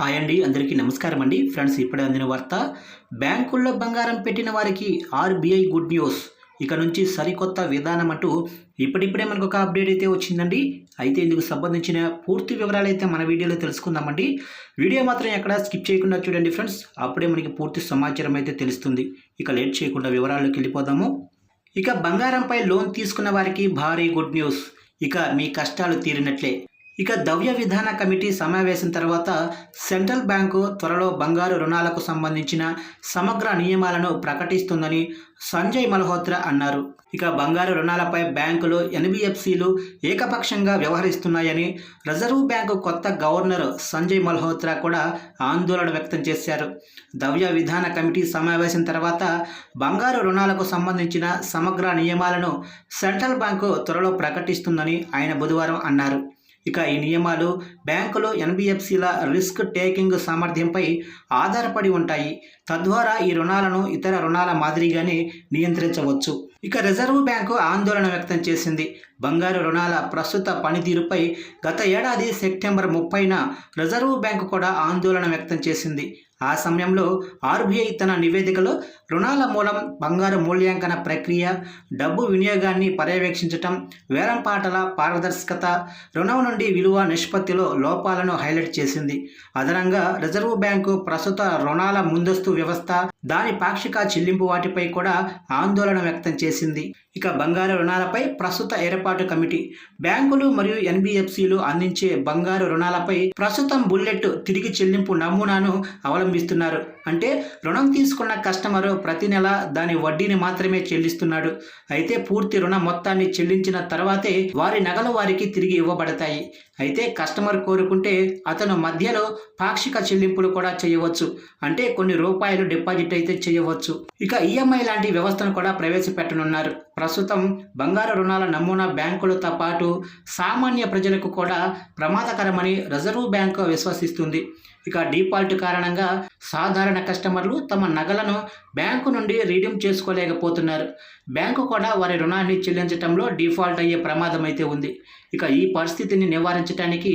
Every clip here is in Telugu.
హాయ్ అండి అందరికీ నమస్కారం అండి. ఫ్రెండ్స్ ఇప్పుడే అందిన వార్త బ్యాంకుల్లో బంగారం పెట్టిన వారికి ఆర్బీఐ గుడ్ న్యూస్. ఇక నుంచి సరికొత్త విధానం అంటూ ఇప్పుడిప్పుడే మనకు ఒక అప్డేట్ అయితే వచ్చిందండి. అయితే ఇందుకు సంబంధించిన పూర్తి వివరాలు అయితే మన వీడియోలో తెలుసుకుందామండి. వీడియో మాత్రం ఎక్కడ స్కిప్ చేయకుండా చూడండి ఫ్రెండ్స్. అప్పుడే మనకి పూర్తి సమాచారం అయితే తెలుస్తుంది. ఇక లేట్ చేయకుండా వివరాల్లోకి వెళ్ళిపోదాము. ఇక బంగారంపై లోన్ తీసుకున్న వారికి భారీ గుడ్ న్యూస్. ఇక మీ కష్టాలు తీరినట్లే. ఇక ద్రవ్య విధాన కమిటీ సమావేశం తర్వాత సెంట్రల్ బ్యాంకు త్వరలో బంగారు రుణాలకు సంబంధించిన సమగ్ర నియమాలను ప్రకటిస్తుందని సంజయ్ మల్హోత్రా అన్నారు. ఇక బంగారు రుణాలపై బ్యాంకులు ఎన్బిఎఫ్సిలు ఏకపక్షంగా వ్యవహరిస్తున్నాయని రిజర్వ్ బ్యాంకు కొత్త గవర్నర్ సంజయ్ మల్హోత్రా కూడా ఆందోళన వ్యక్తం చేశారు. ద్రవ్య విధాన కమిటీ సమావేశం తర్వాత బంగారు రుణాలకు సంబంధించిన సమగ్ర నియమాలను సెంట్రల్ బ్యాంకు త్వరలో ప్రకటిస్తుందని ఆయన బుధవారం అన్నారు. ఇక ఈ నియమాలు బ్యాంకులు ఎన్బిఎఫ్సిల రిస్క్ టేకింగ్ సామర్థ్యంపై ఆధారపడి ఉంటాయి. తద్వారా ఈ రుణాలను ఇతర రుణాల మాదిరిగానే నియంత్రించవచ్చు. ఇక రిజర్వ్ బ్యాంకు ఆందోళన వ్యక్తం చేసింది. బంగారు రుణాల ప్రస్తుత పనితీరుపై గత ఏడాది సెప్టెంబర్ ముప్పైన రిజర్వ్ బ్యాంకు కూడా ఆందోళన వ్యక్తం చేసింది. ఆ సమయంలో ఆర్బీఐ తన నివేదికలో రుణాల మూలం బంగారు మూల్యాంకన ప్రక్రియ డబ్బు వినియోగాన్ని పర్యవేక్షించటం వేలంపాటల పారదర్శకత రుణం నుండి విలువ నిష్పత్తిలో లోపాలను హైలైట్ చేసింది. అదనంగా రిజర్వ్ బ్యాంకు ప్రస్తుత రుణాల ముందస్తు వ్యవస్థ దాని పాక్షిక చెల్లింపు వాటిపై కూడా ఆందోళన వ్యక్తం చేసింది. ఇక బంగారు రుణాలపై ప్రస్తుత ఏర్పాటు కమిటీ. బ్యాంకులు మరియు ఎన్బిఎఫ్సిలు అందించే బంగారు రుణాలపై ప్రస్తుతం బుల్లెట్ తిరిగి చెల్లింపు నమూనాను అవలంబిస్తున్నారు. అంటే రుణం తీసుకున్న కస్టమర్ ప్రతి నెల దాని వడ్డీని మాత్రమే చెల్లిస్తున్నాడు. అయితే పూర్తి రుణ మొత్తాన్ని చెల్లించిన తర్వాతే వారి నగలు వారికి తిరిగి ఇవ్వబడతాయి. అయితే కస్టమర్ కోరుకుంటే అతను మధ్యలో పాక్షిక చెల్లింపులు కూడా చేయవచ్చు. అంటే కొన్ని రూపాయలు డిపాజిట్ అయితే చేయవచ్చు. ఇక ఈఎంఐ లాంటి వ్యవస్థను కూడా ప్రవేశపెట్టనున్నారు. ప్రస్తుతం బంగారు రుణాల నమూనా బ్యాంకులతో పాటు సామాన్య ప్రజలకు కూడా ప్రమాదకరమని రిజర్వ్ బ్యాంకు విశ్వసిస్తుంది. ఇక డిఫాల్ట్ కారణంగా సాధారణ కస్టమర్లు తమ నగలను బ్యాంకు నుండి రీడీమ్ చేసుకోలేకపోతున్నారు. బ్యాంకు కూడా వారి రుణాన్ని చెల్లించడంలో డిఫాల్ట్ అయ్యే ప్రమాదం అయితే ఉంది. ఇక ఈ పరిస్థితిని నివారించడానికి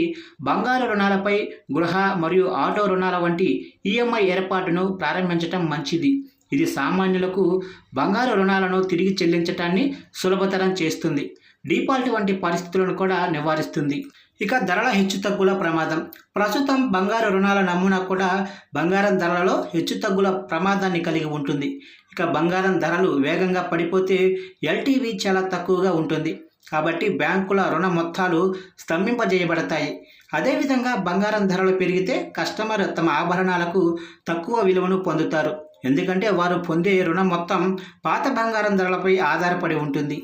బంగారు రుణాలపై గృహ మరియు ఆటో రుణాల వంటి ఈఎంఐ ఏర్పాటును ప్రారంభించడం మంచిది. ఇది సామాన్యులకు బంగారు రుణాలను తిరిగి చెల్లించటాన్ని సులభతరం చేస్తుంది. డిఫాల్ట్ వంటి పరిస్థితులను కూడా నివారిస్తుంది. ఇక ధరల హెచ్చుతగ్గుల ప్రమాదం. ప్రస్తుతం బంగారు రుణాల నమూనా కూడా బంగారం ధరలలో హెచ్చుతగ్గుల ప్రమాదాన్ని కలిగి ఉంటుంది. ఇక బంగారం ధరలు వేగంగా పడిపోతే ఎల్టీవీ చాలా తక్కువగా ఉంటుంది. కాబట్టి బ్యాంకుల రుణ మొత్తాలు స్తంభింపజేయబడతాయి. అదేవిధంగా బంగారం ధరలు పెరిగితే కస్టమర్ తమ ఆభరణాలకు తక్కువ విలువను పొందుతారు. ఎందుకంటే వారు పొందే రుణం మొత్తం పాత బంగారం ధరలపై ఆధారపడి ఉంటుంది.